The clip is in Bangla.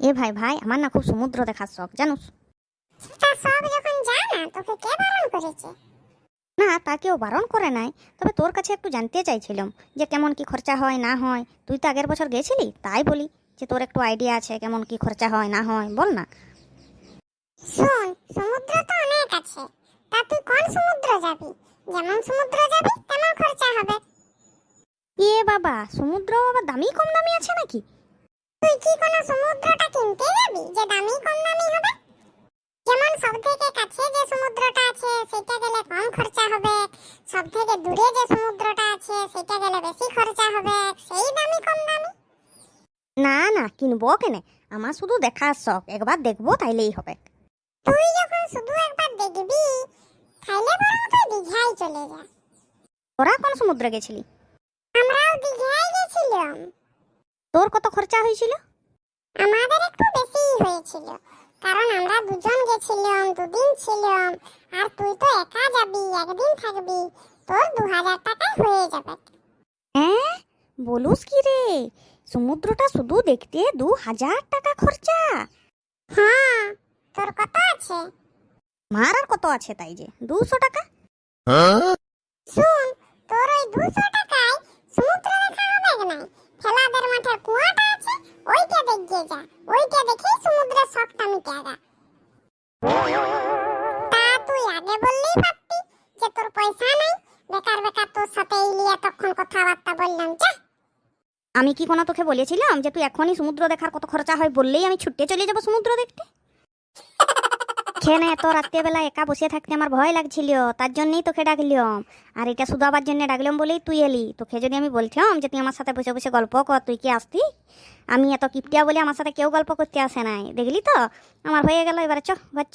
এ ভাই ভাই আমার না খুব সমুদ্র দেখার শখ জানুস? তা সব যখন জানা তোকে কে বারণ করেছে? না তা কেউ বারণ করে নাই তবে তোর কাছে একটু জানতে চাইছিলাম যে কেমন কি খরচা হয় না হয়। তুই তো আগের বছর গেছিলি তাই বলি যে তোর একটু আইডিয়া আছে কেমন কি খরচা হয় না হয় বল না। শোন সমুদ্র তো অনেক আছে তা তুই কোন সমুদ্র যাবি? যেমন সমুদ্র যাবি তেমন খরচা হবে। এ বাবা সমুদ্র আবার দামি কম দামি আছে নাকি? কি কোনো সমুদ্রটা কিনতে যাবি? যে দামি কম দামি হবে? যেমন সব থেকে কাছে যে সমুদ্রটা আছে সেটা গেলে কম খরচা হবে। সব থেকে দূরে যে সমুদ্রটা আছে সেটা গেলে বেশি খরচা হবে। সেই দামি কম দামি? না না কিনবো কেনে? আমার শুধু দেখার শখ। একবার দেখব তাইলেই হবে। তুই যখন শুধু একবার দেখবি তাইলে বরং তুই দীঘায় চলে যা। তোরা কোন সমুদ্রে গেছিলি? আমরাও দীঘায় গেছিলাম। তোর কত খরচা হয়েছিল? আমাদের একটু বেশিই হয়েছিল। কারণ আমরা দুজন গেছিলাম দুদিন ছিলাম আর তুই তো একা যাবি একদিন থাকবি। তোর দু হাজার টাকায় হয়ে যাবে। হ্যাঁ? বলুস কি রে? সমুদ্রটা শুধু দেখতে দু হাজার টাকা খরচা। হ্যাঁ তোর কত আছে? মার আর কত আছে তাই যে দুশো টাকা? শুন তোর ওই দুশো টাকায় সমুদ্র দেখা হবে না ফেলাদের মাঠের কুয়াটা যা। ওইটা দেখে তা তুই আগে বললেই পারতি যে তোর পয়সা নাই, বেকার বেকার তোর সাথে ইলিয়া তখন কথাবার্তা বললাম, যা। আমি কি কোনো তোকে বলেছিলাম যে তুই এখনই সমুদ্র দেখার কত খরচা হয় বললেই আমি ছুটে চলে যাব সমুদ্র দেখতে? খেয়ে এত রাত্রেবেলা একা বসে থাকতে আমার ভয় লাগছিল, তার জন্যই তোকে ডাকলাম। আর এটা শুধাবার জন্য ডাকলাম বলেই তুই এলি। তোকে যদি আমি বলতাম যে তুই আমার সাথে বসে বসে গল্প কর, তুই কি আসতি? আমি এত কিপটিয়া বলে আমার সাথে কেউ গল্প করতে আসে নাই, দেখলি তো? আমার হয়ে গেল, এবার চ, ঘর